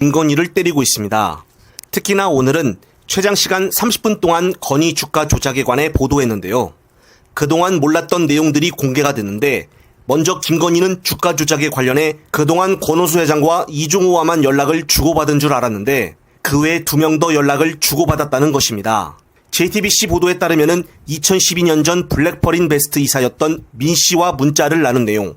김건희를 때리고 있습니다. 특히나 오늘은 최장 시간 30분 동안 건희 주가 조작에 관해 보도했는데요. 그동안 몰랐던 내용들이 공개가 됐는데 먼저 김건희는 주가 조작에 관련해 그동안 권오수 회장과 이종호와만 연락을 주고받은 줄 알았는데 그 외에 두명 더 연락을 주고받았다는 것입니다. JTBC 보도에 따르면 2012년 전 블랙퍼린 베스트 이사였던 민 씨와 문자를 나눈 내용,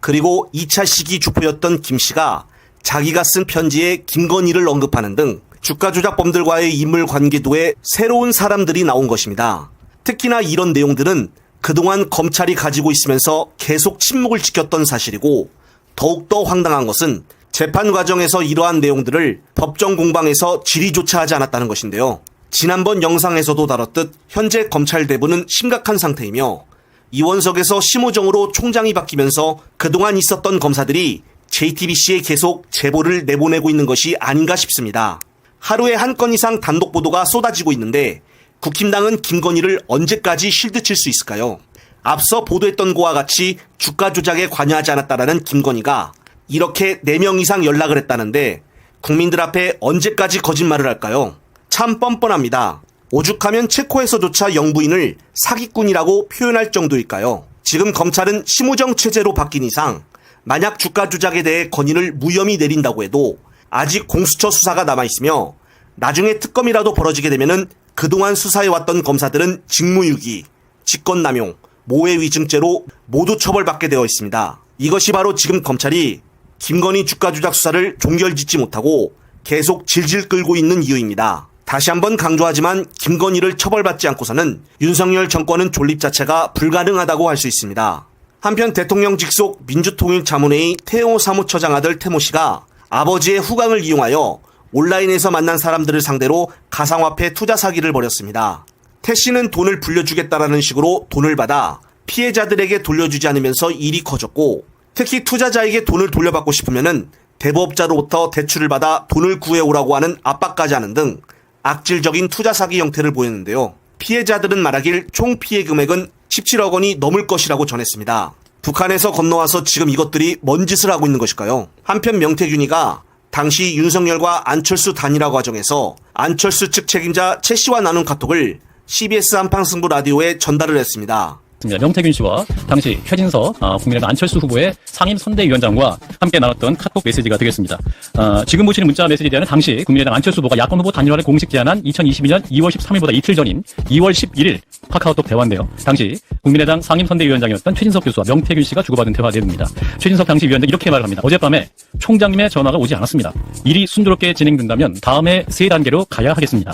그리고 2차 시기 주포였던 김 씨가 자기가 쓴 편지에 김건희를 언급하는 등 주가 조작범들과의 인물 관계도에 새로운 사람들이 나온 것입니다. 특히나 이런 내용들은 그동안 검찰이 가지고 있으면서 계속 침묵을 지켰던 사실이고 더욱더 황당한 것은 재판 과정에서 이러한 내용들을 법정 공방에서 질의조차 하지 않았다는 것인데요. 지난번 영상에서도 다뤘듯 현재 검찰 대부는 심각한 상태이며 이원석에서 심우정으로 총장이 바뀌면서 그동안 있었던 검사들이 JTBC에 계속 제보를 내보내고 있는 것이 아닌가 싶습니다. 하루에 한 건 이상 단독 보도가 쏟아지고 있는데 국힘당은 김건희를 언제까지 실드 칠 수 있을까요? 앞서 보도했던 거와 같이 주가 조작에 관여하지 않았다라는 김건희가 이렇게 4명 이상 연락을 했다는데 국민들 앞에 언제까지 거짓말을 할까요? 참 뻔뻔합니다. 오죽하면 체코에서조차 영부인을 사기꾼이라고 표현할 정도일까요? 지금 검찰은 심우정 체제로 바뀐 이상 만약 주가 조작에 대해 건의를 무혐의 내린다고 해도 아직 공수처 수사가 남아있으며 나중에 특검이라도 벌어지게 되면은 그동안 수사해왔던 검사들은 직무유기, 직권남용, 모해 위증죄로 모두 처벌받게 되어 있습니다. 이것이 바로 지금 검찰이 김건희 주가 조작 수사를 종결짓지 못하고 계속 질질 끌고 있는 이유입니다. 다시 한번 강조하지만 김건희를 처벌받지 않고서는 윤석열 정권은 존립 자체가 불가능하다고 할 수 있습니다. 한편 대통령 직속 민주통일 자문회의 태호 사무처장 아들 태모 씨가 아버지의 후광을 이용하여 온라인에서 만난 사람들을 상대로 가상화폐 투자 사기를 벌였습니다. 태 씨는 돈을 불려주겠다라는 식으로 돈을 받아 피해자들에게 돌려주지 않으면서 일이 커졌고 특히 투자자에게 돈을 돌려받고 싶으면은 대부업자로부터 대출을 받아 돈을 구해오라고 하는 압박까지 하는 등 악질적인 투자 사기 형태를 보였는데요. 피해자들은 말하길 총 피해 금액은 17억 원이 넘을 것이라고 전했습니다. 북한에서 건너와서 지금 이것들이 뭔 짓을 하고 있는 것일까요? 한편 명태균이가 당시 윤석열과 안철수 단일화 과정에서 안철수 측 책임자 최 씨와 나눈 카톡을 CBS 한방승부 라디오에 전달을 했습니다. 있습니다. 명태균 씨와 당시 최진석 아, 국민의당 안철수 후보의 상임 선대위원장과 함께 나눴던 카톡 메시지가 되겠습니다. 아, 지금 보시는 문자 메시지에 대한 당시 국민의당 안철수 후보가 야권 후보 단일화를 공식 제안한 2022년 2월 13일보다 이틀 전인 2월 11일 카카오톡 대화인데요. 당시 국민의당 상임 선대위원장이었던 최진석 교수와 명태균 씨가 주고받은 대화 내용입니다. 최진석 당시 위원장 이렇게 말을 합니다. 어젯밤에 총장님의 전화가 오지 않았습니다. 일이 순조롭게 진행된다면 다음에 세 단계로 가야 하겠습니다.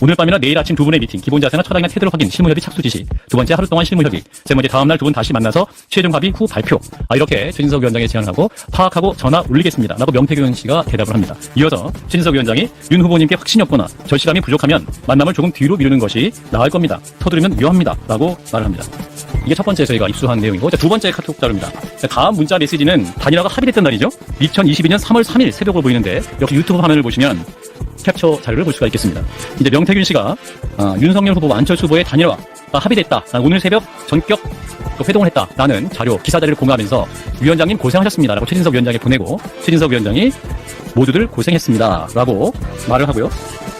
오늘 밤이나 내일 아침 두 분의 미팅, 기본 자세나 처당이나 태도를 확인, 실무협의 착수 지시, 두 번째 하루 동안 실무협의, 세 번째 다음날 두 분 다시 만나서 최종 합의 후 발표. 아, 이렇게 최진석 위원장의 제안을 하고 파악하고 전화 올리겠습니다. 라고 명태균 씨가 대답을 합니다. 이어서 최진석 위원장이 윤 후보님께 확신이 없거나 절실함이 부족하면 만남을 조금 뒤로 미루는 것이 나을 겁니다. 터두르면 위험합니다. 라고 말을 합니다. 이게 첫 번째 저희가 입수한 내용이고 자, 두 번째 카톡 자료입니다. 자, 다음 문자 메시지는 단일화가 합의됐던 날이죠. 2022년 3월 3일 새벽으로 보이는데 역시 유튜브 화면을 보시면 캡처 자료를 볼 수가 있겠습니다. 이제 명태균 씨가 아, 윤석열 후보와 안철수 후보의 단일화가 합의됐다. 아, 오늘 새벽 전격 또 회동을 했다라는 자료 기사 자료를 공유하면서 위원장님 고생하셨습니다라고 최진석 위원장에 보내고 최진석 위원장이 모두들 고생했습니다라고 말을 하고요.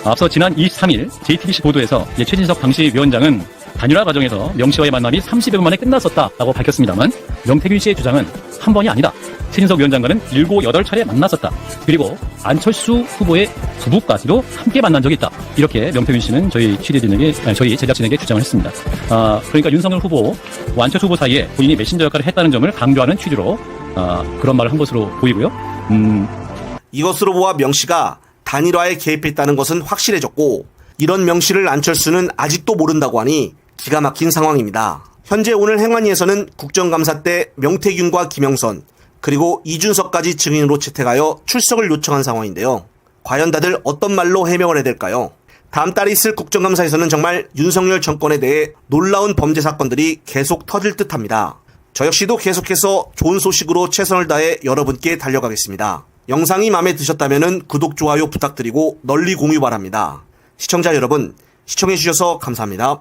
앞서 지난 23일 JTBC 보도에서 최진석 당시 위원장은 단일화 과정에서 명 씨와의 만남이 30여 분 만에 끝났었다라고 밝혔습니다만 명태균 씨의 주장은 한 번이 아니다. 최진석 위원장과는 7, 8차례 만났었다. 그리고 안철수 후보의 부부까지도 함께 만난 적이 있다. 이렇게 명태균 씨는 저희 취재진에게, 아니, 저희 제작진에게 주장을 했습니다. 아, 그러니까 윤석열 후보, 안철수 후보 사이에 본인이 메신저 역할을 했다는 점을 강조하는 취지로 아, 그런 말을 한 것으로 보이고요. 음, 이것으로 보아 명 씨가 단일화에 개입했다는 것은 확실해졌고 이런 명 씨를 안철수는 아직도 모른다고 하니 기가 막힌 상황입니다. 현재 오늘 행안위에서는 국정감사 때 명태균과 김영선 그리고 이준석까지 증인으로 채택하여 출석을 요청한 상황인데요. 과연 다들 어떤 말로 해명을 해야 될까요? 다음 달에 있을 국정감사에서는 정말 윤석열 정권에 대해 놀라운 범죄 사건들이 계속 터질 듯 합니다. 저 역시도 계속해서 좋은 소식으로 최선을 다해 여러분께 달려가겠습니다. 영상이 마음에 드셨다면 구독, 좋아요 부탁드리고 널리 공유 바랍니다. 시청자 여러분, 시청해주셔서 감사합니다.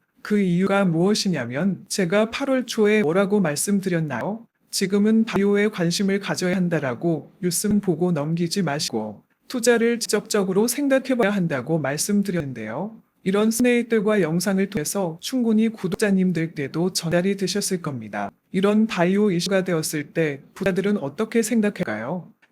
그 이유가 무엇이냐면 제가 8월 초에 뭐라고 말씀드렸나요? 지금은 바이오에 관심을 가져야 한다라고 뉴스만 보고 넘기지 마시고 투자를 지적적으로 생각해봐야 한다고 말씀드렸는데요. 이런 스네이들과 영상을 통해서 충분히 구독자님들께도 전달이 되셨을 겁니다. 이런 바이오 이슈가 되었을 때 부자들은 어떻게 생각할까요?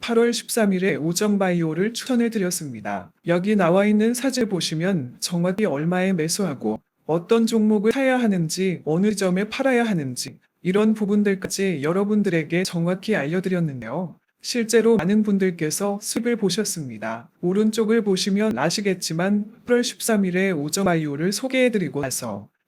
8월 13일에 오정바이오를 추천해 드렸습니다. 여기 나와 있는 사진을 보시면 정확히 얼마에 매수하고 어떤 종목을 사야 하는지 어느 점에 팔아야 하는지 이런 부분들까지 여러분들에게 정확히 알려드렸는데요. 실제로 많은 분들께서 수익을 보셨습니다. 오른쪽을 보시면 아시겠지만 8월 13일에 오정바이오를 소개해드리고 나서